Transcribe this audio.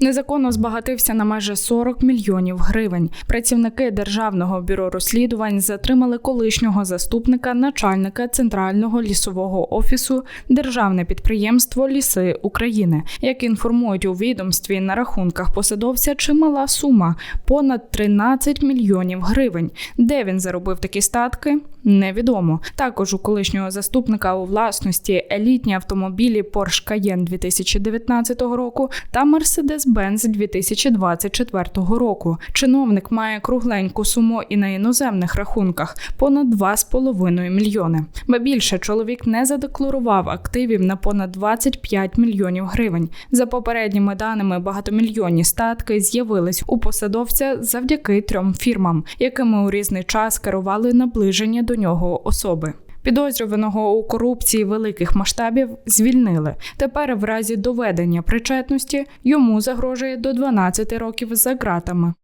Незаконно збагатився на майже 40 мільйонів гривень. Працівники державного бюро розслідувань затримали колишнього заступника начальника центрального лісового офісу Державне підприємство Ліси України. Як інформують у відомстві, на рахунках посадовця чимала сума понад 13 мільйонів гривень. Де він заробив такі статки? Невідомо. Також у колишнього заступника у власності елітні автомобілі Porsche Cayenne 2019 року та Mercedes-Benz 2024 року. Чиновник має кругленьку суму і на іноземних рахунках понад 2,5 мільйони. Ба більше чоловік не задекларував активів на понад 25 мільйонів гривень. За попередніми даними, багатомільйонні статки з'явились у посадовця завдяки трьом фірмам, якими у різний час керували наближені до нього особи. Підозрюваного у корупції великих масштабів звільнили. Тепер, в разі доведення причетності, йому загрожує до 12 років за ґратами.